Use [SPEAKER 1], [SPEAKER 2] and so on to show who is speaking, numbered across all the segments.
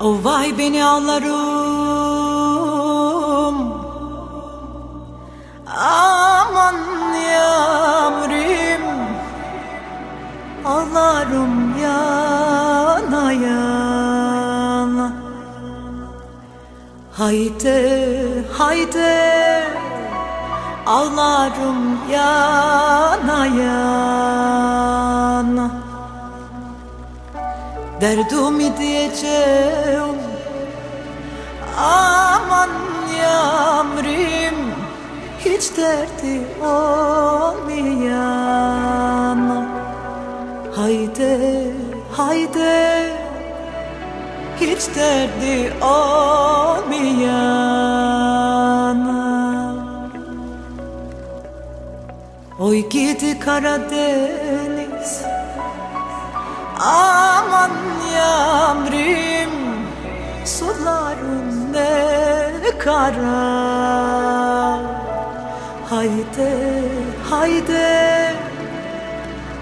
[SPEAKER 1] O vay beni ağlarım. Aman yavrum Ağlarım yana yana. Haydi haydi. Ağlarım yana Derdimi diyeceğim Aman yavrum Hiç derdi olmayan. Haydi haydi Hiç derdi olmayan. Oy gidi Karadeniz kara. Haydi haydi.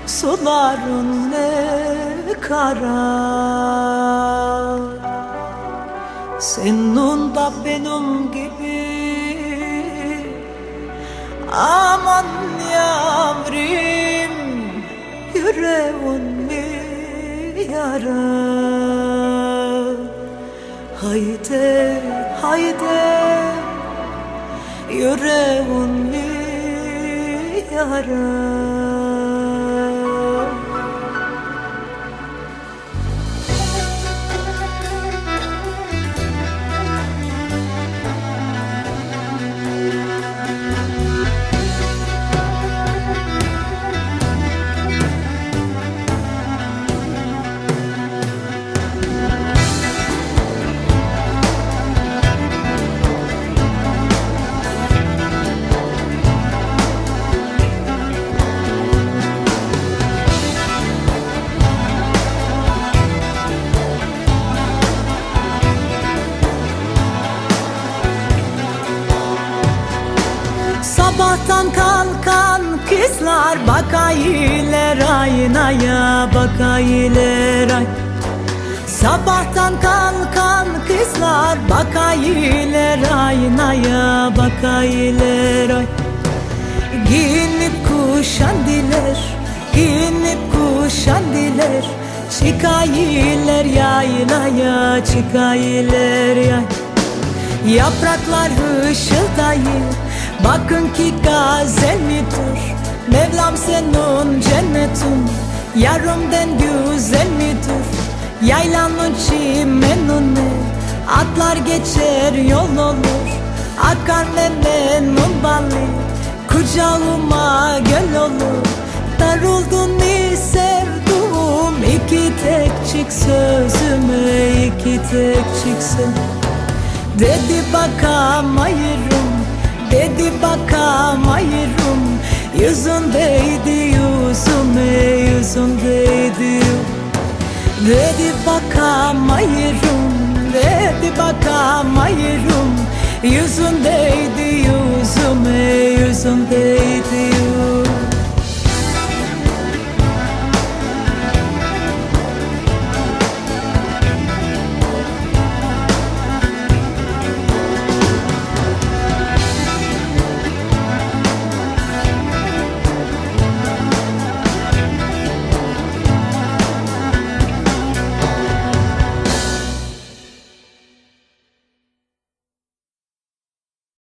[SPEAKER 1] Suların ne kara. Senin da benim gibi. Aman yavrum Yüreğin yara? Haydi haydi Yüreğin yara Sabahtan kalkan kızlar bakayılar aynaya bakayılar ay Sabahtan kalkan kızlar bakayılar aynaya bakayılar ay Giyinip kuşandiler, giyinip kuşandiler Çıkayılar yaylaya, çıkayılar yay. Yapraklar hışıldayır Bakın ki gazel midir? Mevlam senin cennetin. Yarımden güzel midir? Yaylanın çimenini. Atlar geçer yol olur. Akar memnun balı Kucağıma göl olur. Daruldun mi sevduğum iki tek çık sözüme iki tek çıksın. Dedi bakamayırım Dedi bakamayırım Yüzündeydi yüzüme yüzündeydi. Dedi bakamayırım Dedi bakamayırım Yüzündeydi